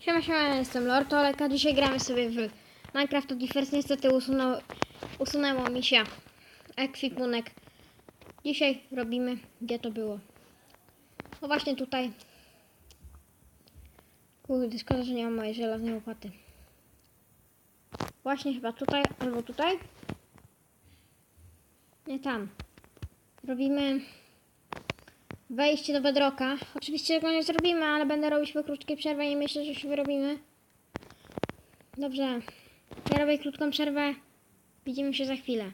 Siema, siema, jestem Lord Olek, a dzisiaj gramy sobie w Minecraft Differs. Niestety usunął, usunęło mi się ekwipunek. Dzisiaj robimy, gdzie to było. No właśnie tutaj. Kurde, szkoda, że nie mam mojej żelaznej łopaty. Właśnie chyba tutaj, albo tutaj. Nie tam. Robimy wejście do bedroka. Oczywiście tego nie zrobimy, ale będę robić po krótkiej przerwie i myślę, że się wyrobimy. Dobrze. Ja robię krótką przerwę. Widzimy się za chwilę.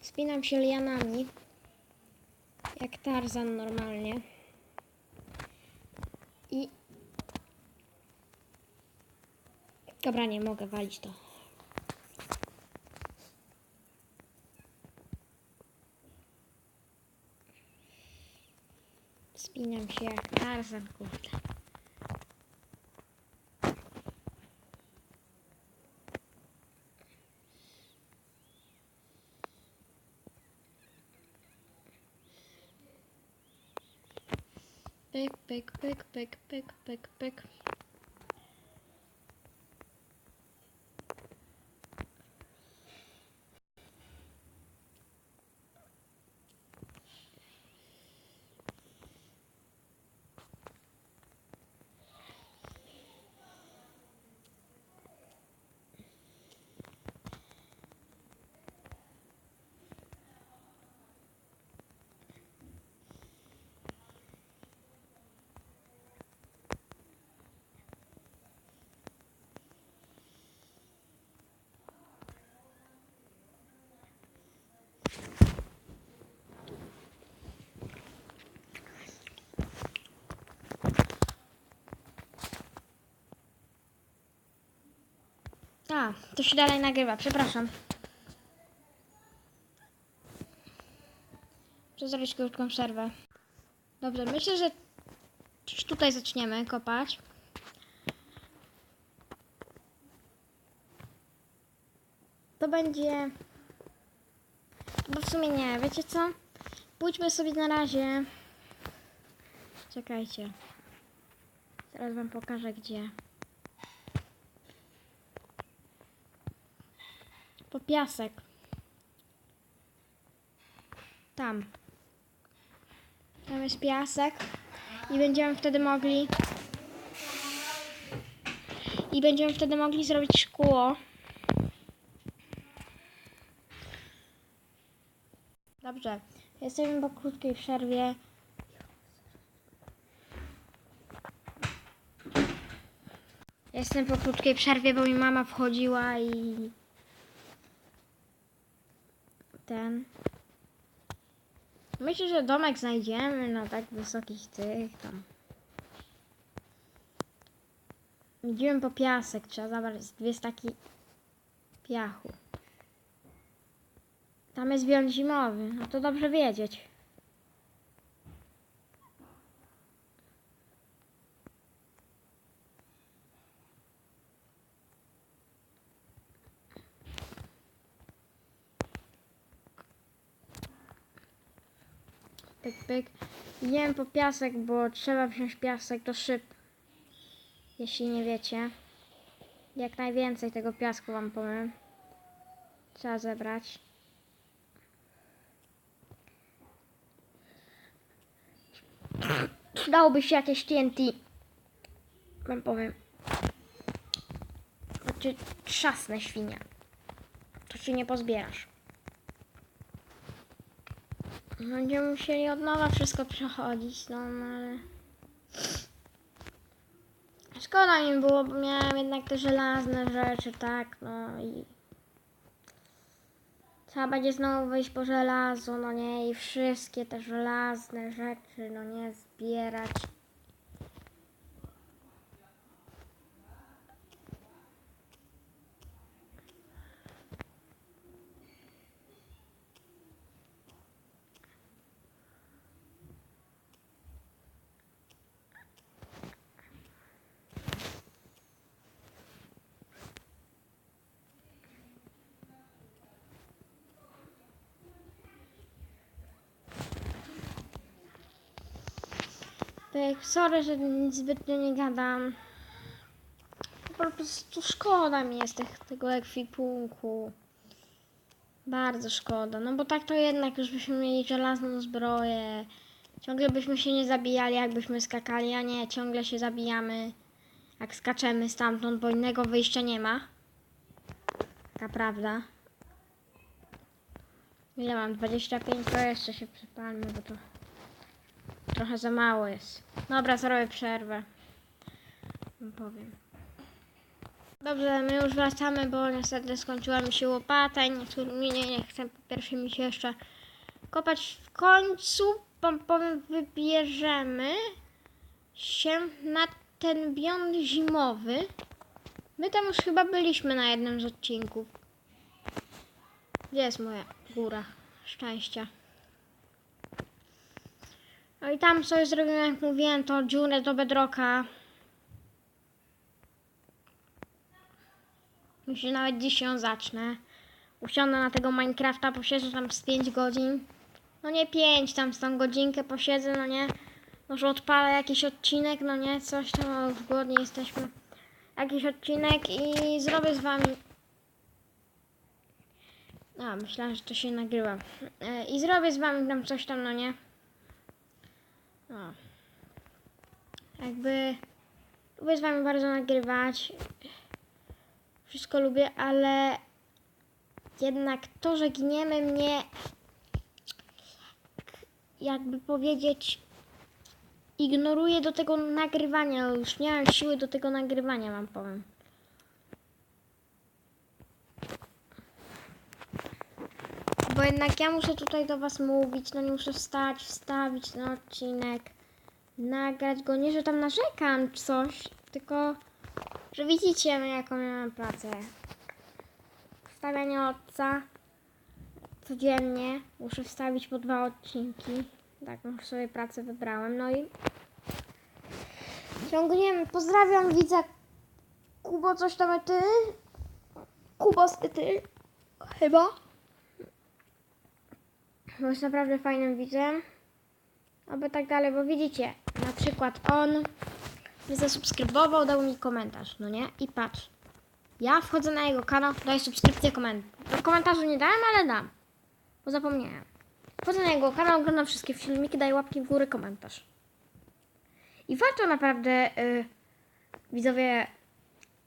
Wspinam się lianami. Jak Tarzan normalnie. I... Dobra, nie mogę walić to. Jak Tarzan, kurde. Pyk, pyk, pyk, pyk. A, to się dalej nagrywa, przepraszam. Muszę zrobić krótką przerwę. Dobrze, myślę, że gdzieś tutaj zaczniemy kopać. To będzie... Bo w sumie nie, wiecie co? Pójdźmy sobie na razie... Czekajcie. Zaraz wam pokażę gdzie. Po piasek. Tam. Tam jest piasek. I będziemy wtedy mogli... I będziemy wtedy mogli zrobić szkło. Dobrze. Jesteśmy po krótkiej przerwie. Jestem po krótkiej przerwie, bo mi mama wchodziła i ten. Myślę, że domek znajdziemy na tak wysokich tych tam. Idziemy po piasek, trzeba zabrać dwie staki piachu. Tam jest biom zimowy, no to dobrze wiedzieć. Pyk. Idziemy po piasek, bo trzeba wziąć piasek do szyb. Jeśli nie wiecie. Jak najwięcej tego piasku wam powiem. Trzeba zebrać. Przydałoby się jakieś TNT. Wam powiem. Znaczy trzasnę świnia. To się nie pozbierasz. Będziemy musieli od nowa wszystko przechodzić, no no, ale... Szkoda mi było, bo miałem jednak te żelazne rzeczy, tak, no i... Trzeba będzie znowu wyjść po żelazo, no nie, i wszystkie te żelazne rzeczy, no nie, zbierać. Pyk, sorry, że zbytnio nie gadam. Po prostu szkoda mi jest tych, tego ekwipunku. Bardzo szkoda, no bo tak to jednak już byśmy mieli żelazną zbroję. Ciągle byśmy się nie zabijali, jakbyśmy skakali, a nie, ciągle się zabijamy, jak skaczemy stamtąd, bo innego wyjścia nie ma. Taka prawda. Ile mam? 25, to jeszcze się przypalmy, bo to trochę za mało jest. Dobra, zrobię przerwę. Wam Powiem. Dobrze, my już wracamy, bo niestety skończyła mi się łopata i nie, nie, nie chcę po pierwsze mi się jeszcze kopać. W końcu, powiem, wybierzemy się na ten bion zimowy. My tam już chyba byliśmy na jednym z odcinków. Gdzie jest moja góra szczęścia? No i tam sobie zrobiłem, jak mówiłem, to dziurę do bedroka. Myślę, nawet dziś ją zacznę. Usiądę na tego Minecrafta, posiedzę tam z 5 godzin. No nie 5, tam z tą godzinkę posiedzę, no nie. Może odpalę jakiś odcinek, no nie, coś tam, o, już głodni jesteśmy. Jakiś odcinek i zrobię z wami... A, myślałam, że to się nagrywa. E, I zrobię z wami tam coś tam, no nie. O. Jakby... Lubię z wami bardzo nagrywać wszystko lubię, ale jednak to, że giniemy mnie, jakby powiedzieć, ignoruje do tego nagrywania. Już nie mam siły do tego nagrywania, wam powiem. Bo jednak ja muszę tutaj do was mówić, no nie muszę wstać, wstawić ten odcinek, nagrać go. Nie, że tam narzekam coś, tylko że widzicie, no, jaką ja mam pracę. Wstawianie odca codziennie. Muszę wstawić po dwa odcinki. Taką sobie pracę wybrałem. No i ciągniemy. Pozdrawiam widza Kubo, coś tam ty. Kubos ty, ty. Chyba. Bo jest naprawdę fajnym widzem. Oby tak dalej, bo widzicie, na przykład on mnie zasubskrybował, dał mi komentarz, no nie? I patrz. Ja wchodzę na jego kanał, daję subskrypcję, komentarz. Do komentarzu nie dałem, ale dam. Bo zapomniałem. Wchodzę na jego kanał, oglądam wszystkie filmiki, daję łapki w górę, komentarz. I warto naprawdę y, widzowie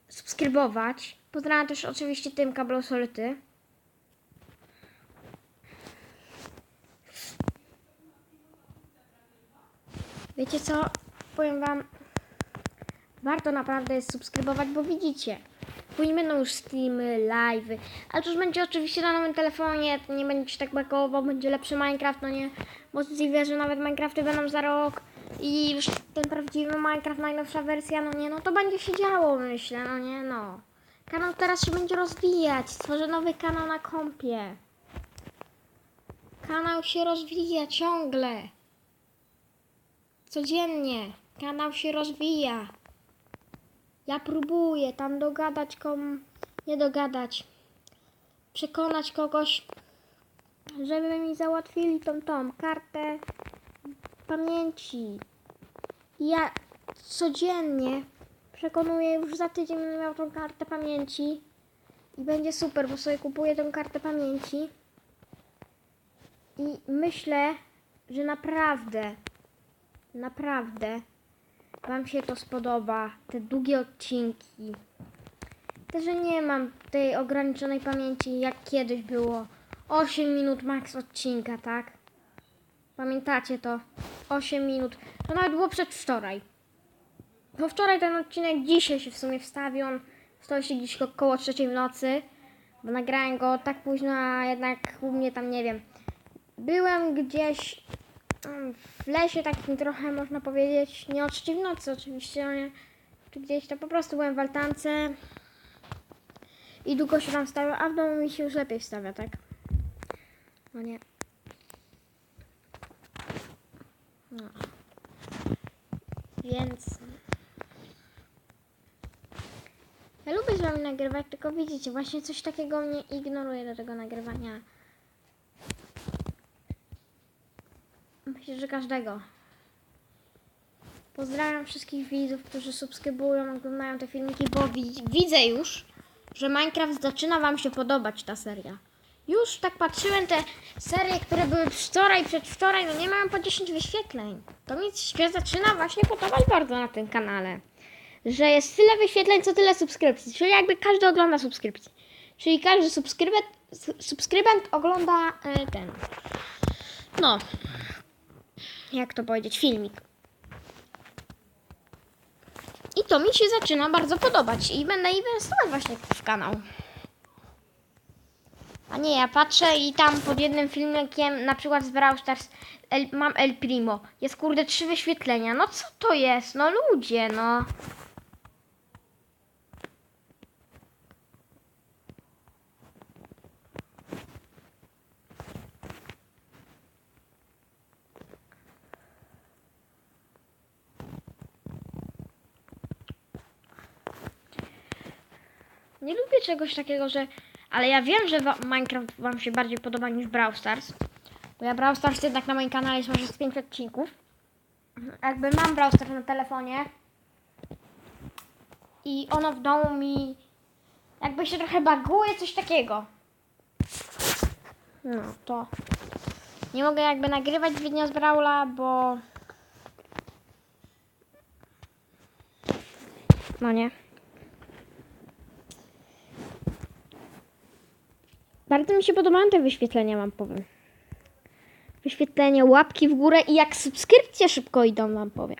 subskrybować. Pozdrawiam też oczywiście tym kablosolity. Wiecie co? Powiem wam, warto naprawdę subskrybować, bo widzicie, później będą już streamy, live'y, ale to już będzie oczywiście na nowym telefonie, nie będzie tak bakowo, będzie lepszy Minecraft, no nie, możliwe, że nawet Minecrafty będą za rok i już ten prawdziwy Minecraft, najnowsza wersja, no nie, no to będzie się działo, myślę, no nie, no. Kanał teraz się będzie rozwijać, stworzę nowy kanał na kompie. Kanał się rozwija ciągle. Codziennie. Kanał się rozwija. Ja próbuję tam dogadać kom... Nie dogadać. Przekonać kogoś, żeby mi załatwili tą tą kartę pamięci. I ja codziennie przekonuję, już za tydzień będę miał tą kartę pamięci. I będzie super, bo sobie kupuję tą kartę pamięci. I myślę, że naprawdę, naprawdę Wam się to spodoba, te długie odcinki. Też, że nie mam tej ograniczonej pamięci, jak kiedyś było. 8 minut max odcinka, tak? Pamiętacie to? 8 minut. To nawet było przedwczoraj. Bo wczoraj ten odcinek dzisiaj się w sumie wstawił. On stoi się gdzieś około trzeciej w nocy. Bo nagrałem go tak późno, a jednak u mnie tam nie wiem. Byłem gdzieś w lesie takim trochę można powiedzieć, nie o trzeciej w nocy oczywiście, ale gdzieś to po prostu byłem w altance i długo się tam stawiał, a w domu mi się już lepiej stawia, tak? No nie. No. Więc... Ja lubię z wami nagrywać, tylko widzicie, właśnie coś takiego mnie ignoruje do tego nagrywania. Myślę, że każdego. Pozdrawiam wszystkich widzów, którzy subskrybują, oglądają te filmiki, bo wi- widzę już, że Minecraft zaczyna Wam się podobać ta seria. Już tak patrzyłem, te serie, które były wczoraj, przedwczoraj, no nie mają po 10 wyświetleń. To mi się zaczyna właśnie podobać bardzo na tym kanale. Że jest tyle wyświetleń, co tyle subskrypcji. Czyli jakby każdy ogląda subskrypcji. Czyli każdy subskrybent, subskrybent ogląda e, ten. No. Jak to powiedzieć? Filmik. I to mi się zaczyna bardzo podobać i będę inwestować właśnie w kanał. A nie, ja patrzę i tam pod jednym filmikiem, na przykład z Brawl Stars, El, mam El Primo. Jest kurde trzy wyświetlenia. No co to jest? No ludzie, no. Nie lubię czegoś takiego, że. Ale ja wiem, że Minecraft Wam się bardziej podoba niż Brawl Stars. Bo ja Brawl Stars jednak na moim kanale jest może z 5 odcinków. Jakby mam Brawl Stars na telefonie. I ono w domu mi. Jakby się trochę baguje, coś takiego. No to. Nie mogę jakby nagrywać wideo z Brawla, bo. No nie. Bardzo mi się podobają te wyświetlenia, wam powiem. Wyświetlenia, łapki w górę i jak subskrypcje szybko idą, wam powiem.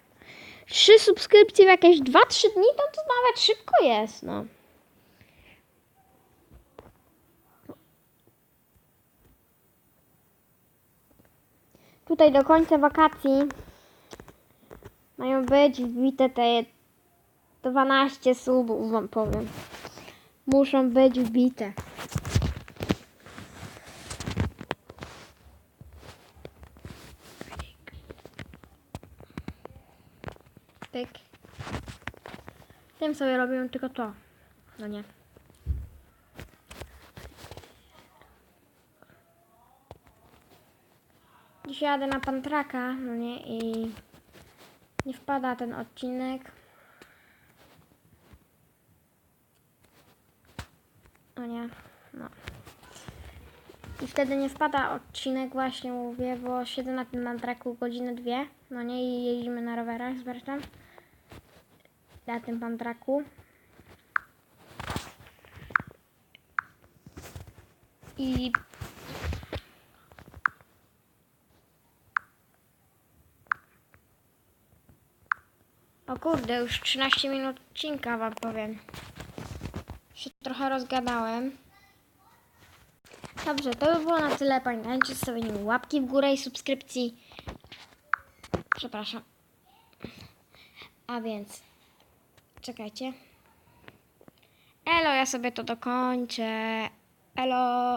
Trzy subskrypcje w jakieś 2-3 dni, to to nawet szybko jest, no. Tutaj do końca wakacji mają być wbite te 12 subów, wam powiem. Muszą być wbite. Pyk. Tym sobie robię tylko to. No nie. Dzisiaj jadę na Pantraka, no nie, i nie wpada ten odcinek. O nie, no. I wtedy nie wpada odcinek właśnie, mówię, bo siedzę na tym Pantraku godzinę, dwie, no nie, i jeździmy na rowerach z Bertem. Na tym Pantraku. I O kurde, już 13 minut odcinka wam powiem. Się trochę rozgadałem. Dobrze, to by było na tyle. Pamiętajcie o stawieniu łapki w górę i subskrypcji. Przepraszam. A więc, czekajcie. Elo, ja sobie to dokończę. Elo.